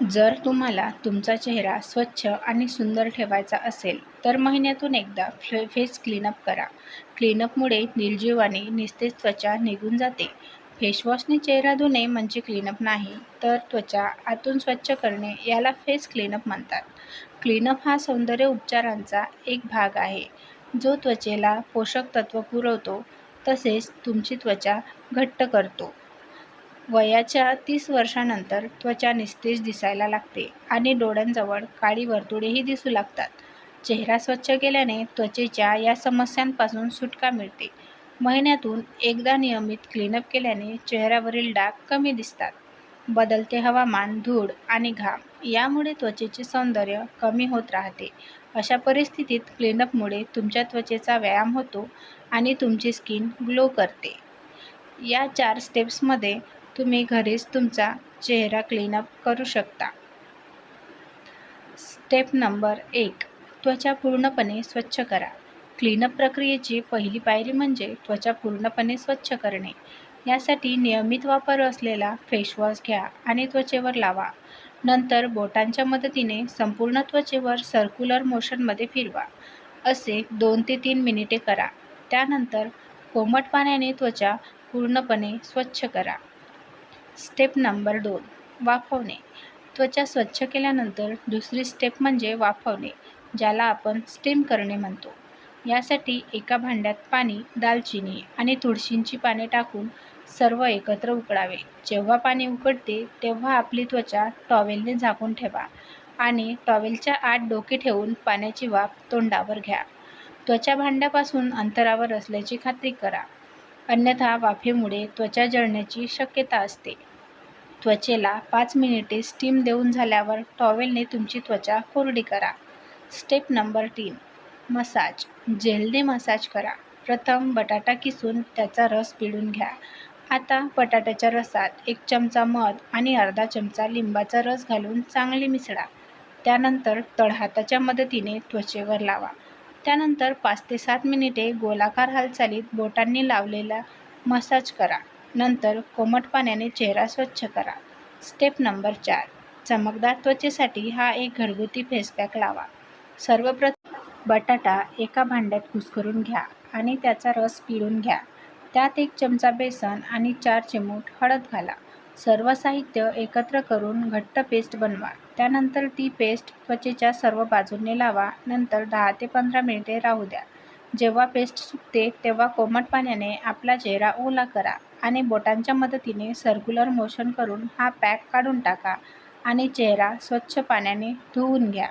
जर तुम्हाला तुमचा चेहरा स्वच्छ आणि सुंदर ठेवायचा असेल तर महिन्यातून एकदा फे फेस क्लीनअप करा. क्लीनअपमुळे निर्जीवाने निस्तेज त्वचा निघून जाते. फेसवॉशने चेहरा धुणे म्हणजे क्लीनअप नाही तर त्वचा आतून स्वच्छ करणे याला फेस क्लीनअप म्हणतात. क्लीनअप हा सौंदर्य उपचारांचा एक भाग आहे. जो त्वचेला पोषक तत्त्व पुरवतो तसेच तुमची त्वचा घट्ट करतो. वयाच्या तीस वर्षानंतर त्वचा निस्तेज दिसायला लागते आणि डोळ्यांजवळ काळी वर्तुळेही दिसू लागतात. चेहरा स्वच्छ केल्याने त्वचेच्या या समस्यांपासून सुटका मिळते. महिन्यातून एकदा नियमित क्लीनअप केल्याने चेहऱ्यावरील डाग कमी दिसतात. बदलते हवामान धूळ आणि घाम यामुळे त्वचेचे सौंदर्य कमी होत राहते. अशा परिस्थितीत क्लीनअपमुळे तुमच्या त्वचेचा व्यायाम होतो आणि तुमची स्किन ग्लो करते. या चार स्टेप्समध्ये तुम्ही घरीच तुमचा चेहरा क्लीनअप करू शकता. स्टेप नंबर एक त्वचा पूर्णपणे स्वच्छ करा. क्लीनअप प्रक्रियेची पहिली पायरी म्हणजे त्वचा पूर्णपणे स्वच्छ करणे. यासाठी नियमित वापर असलेला फेसवॉश घ्या आणि त्वचेवर लावा. नंतर बोटांच्या मदतीने संपूर्ण त्वचेवर सर्क्युलर मोशनमध्ये फिरवा. असे दोन ते तीन मिनिटे करा. त्यानंतर कोमट पाण्याने त्वचा पूर्णपणे स्वच्छ करा. स्टेप नंबर दोन वाफवणे. त्वचा स्वच्छ केल्यानंतर दुसरी स्टेप म्हणजे वाफवणे ज्याला आपण स्टीम करणे म्हणतो. यासाठी एका भांड्यात पाणी दालचिनी आणि तुळशींची पाने टाकून सर्व एकत्र उकळावे. जेव्हा पाणी उकळते तेव्हा आपली त्वचा टॉवेलने झाकून ठेवा आणि टॉवेलच्या आत डोके ठेवून पाण्याची वाफ तोंडावर घ्या. त्वचा भांड्यापासून अंतरावर असल्याची खात्री करा. अन्यथा वाफेमुळे त्वचा जळण्याची शक्यता असते. त्वचेला पाच मिनिटे स्टीम देऊन झाल्यावर टॉवेलने तुमची त्वचा कोरडी करा. स्टेप नंबर तीन. मसाज जेलने मसाज करा. प्रथम बटाटा किसून त्याचा रस पिळून घ्या. आता बटाट्याच्या रसात एक चमचा मध आणि अर्धा चमचा लिंबाचा रस घालून चांगले मिसळा. त्यानंतर तळहाताच्या मदतीने त्वचेवर लावा. त्यानंतर पाच ते सात मिनिटे गोलाकार हालचालीत बोटांनी लावलेला मसाज करा. नंतर कोमट पाण्याने चेहरा स्वच्छ करा. स्टेप नंबर चार. चमकदार त्वचेसाठी हा एक घरगुती फेसपॅक लावा. सर्वप्रथम बटाटा एका भांड्यात कुस्करून घ्या आणि त्याचा रस पिळून घ्या. त्यात एक चमचा बेसन आणि चार चिमूट हळद घाला. सर्व साहित्य एकत्र करून घट्ट पेस्ट बनवा. त्यानंतर ती पेस्ट त्वचेच्या सर्व बाजूंनी लावा. नंतर दहा ते पंधरा मिनिटे राहू द्या. जेव्हा पेस्ट सुकते तेव्हा कोमट पाण्याने आपला चेहरा ओला करा आणि बोटांच्या मदतीने सर्क्युलर मोशन करून हा पॅक काढून टाका आणि चेहरा स्वच्छ पाण्याने धुवून घ्या.